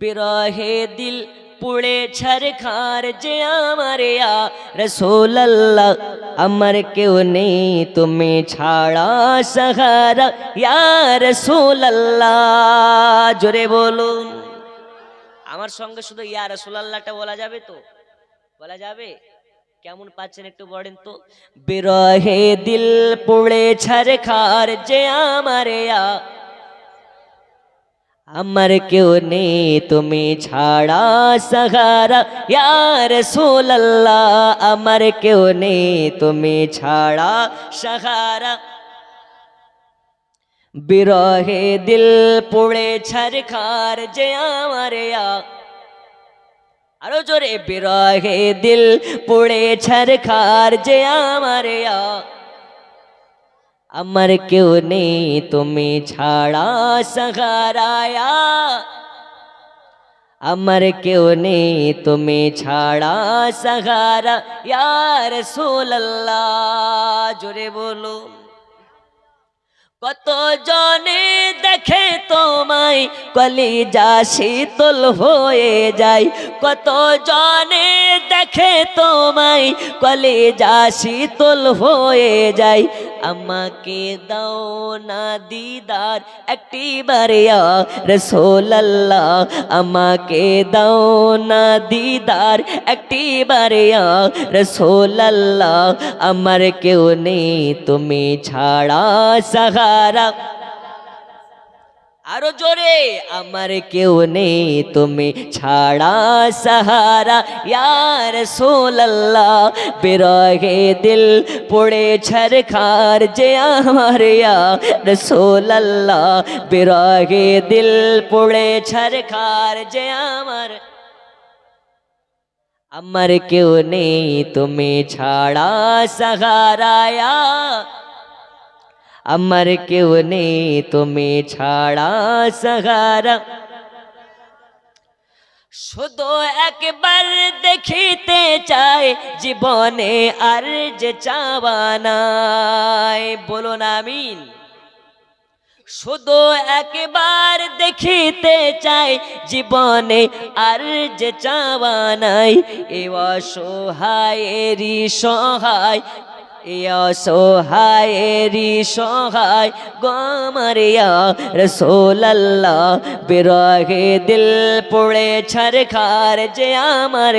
বিরহে দিল পুড়ে ছারখার যে আমার রসোল্লাহ আমার কেউ নেই তুমি ছাড়া সাহারা ইয়া রসোল্লাহ জোরে বলুন আমার সঙ্গে শুধু ইয়া রসোল্লাহটা বলা যাবে তো? বলা যাবে? কেমন পাচ্ছেন একটু বলেন তো? বিরহে দিল, পুড়ে ছারখার যে আমার আমার কেউ নেই তুমি ছাড়া সাহারা ইয়ার সোল্লাহ আমার কেউ নেই তুমি ছাড়া সাহারা বিরহে দিল পুড়ে ছারখার যে আমার আরও জোরে বিরহে দিল পুড়ে ছারখার যে আমার আমার কেউ নেই তুমি ছাড়া সাহারায়া আমার কেউ নেই তুমি ছাড়া সাহারা ইয়ার সোল্লাহ জোরে বলো কত জনে দেখে তোমায় কলিজা শীতল হয়ে যায় কত জনে দেখে তোমায় কলিজা শীতল হয়ে যায় আমাকে দাও না দিদার একটি বারিয়া রসোল্লাহ আমাকে দাও না দিদার একটি বারিয়া রসোল্লাহ আমার কেউ নেই, তুমি ছাড়া সাহারা। আরও জোরে, আমার কেউ নেই, তুমি ছাড়া সাহারা। ইয়ার সোল্লাহ বিরহে দিল পড়ে ছরখার যে আমার। ইয়ার সোল্লাহ বিরহে দিল পড়ে ছরখার যে আমার। আমার কেউ নেই, তুমি ছাড়া সাহারায়া আমার কেউ নেই তুমি ছাড়া সাহারা শুধু একবার দেখিতে চাই জীবনে আর যে চাবানাই বলুন আমিন শুধু একবার দেখিতে চাই জীবনে আর যে চাবানাই এ অসহায়েরই সহায় সহায়েরি সহায় গমরিয়া রসোল্লাহ বিরহে দিল পড়ে ছরখার যে আমার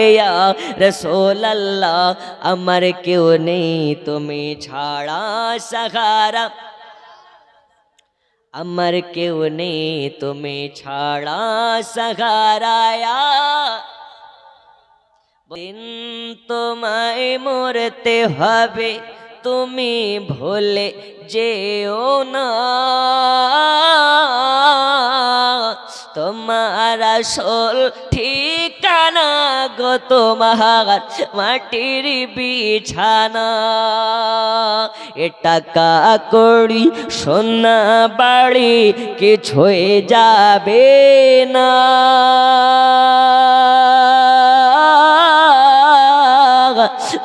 রসোল্লাহ আমার কেউ নেই তুমি ছাড়া সাহারা। আমার কেউ নেই তুমি ছাড়া সাহারায়া দিন তোমায় মরতে হবে, তুমি ভুলে যেও না। তোমার আসল ঠিকানা গো তোমার মাটির বিছানা। এ টাকা কড়ি সোনা বাড়ি কিছুই যাবে না।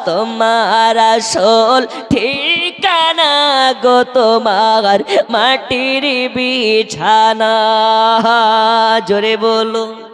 তোমার আসল ঠিকানা গো তোমার মাটির বিছানা। জোরে বলুন